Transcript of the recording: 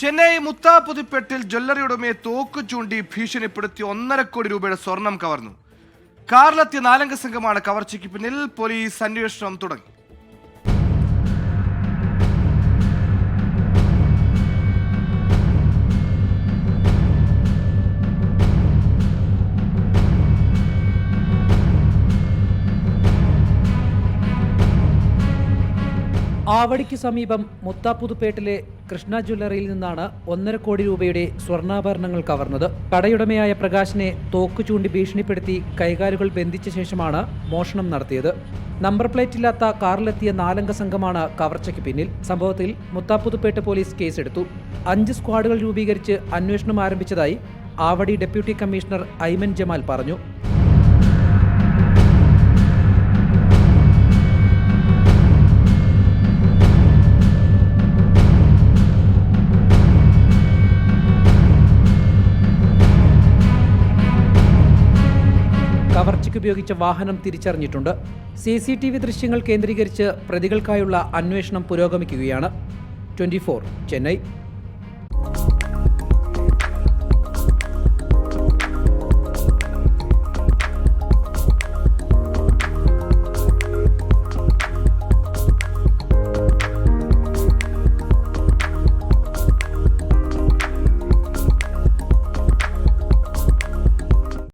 Chennai മുത്താപ്പുതിപ്പെട്ടിൽ jewellery ഉടമയെ തോക്ക് ചൂണ്ടി ഭീഷണിപ്പെടുത്തി ഒന്നര കോടി രൂപയുടെ സ്വർണം കവർന്നു. കാറിലെത്തിയ നാലംഗ സംഘമാണ് കവർച്ചയ്ക്ക് പിന്നിൽ പോലീസ് അന്വേഷണം തുടങ്ങി. ആവടിക്ക് സമീപം മുത്താപ്പുതുപ്പേട്ടിലെ കൃഷ്ണ ജ്വല്ലറിയിൽ നിന്നാണ് ഒന്നര കോടി രൂപയുടെ സ്വർണാഭരണങ്ങൾ കവർന്നത്. കടയുടമയായ പ്രകാശിനെ തോക്ക് ചൂണ്ടി ഭീഷണിപ്പെടുത്തി കൈകാലുകൾ ബന്ധിച്ച ശേഷമാണ് മോഷണം നടത്തിയത്. നമ്പർ പ്ലേറ്റ് ഇല്ലാത്ത കാറിലെത്തിയ നാലംഗ സംഘമാണ് കവർച്ചയ്ക്ക് പിന്നിൽ. സംഭവത്തിൽ മുത്താപ്പുതുപ്പേട്ട് പോലീസ് കേസെടുത്തു. അഞ്ച് സ്ക്വാഡുകൾ രൂപീകരിച്ച് അന്വേഷണം ആരംഭിച്ചതായി ആവടി ഡെപ്യൂട്ടി കമ്മീഷണർ ഐമൻ ജമാൽ പറഞ്ഞു. പ്ലാസ്റ്റിക് ഉപയോഗിച്ച വാഹനം തിരിച്ചറിഞ്ഞിട്ടുണ്ട്. സി സി ടി വി ദൃശ്യങ്ങൾ കേന്ദ്രീകരിച്ച് പ്രതികൾക്കായുള്ള അന്വേഷണം പുരോഗമിക്കുകയാണ്. ട്വന്റി ചെന്നൈ.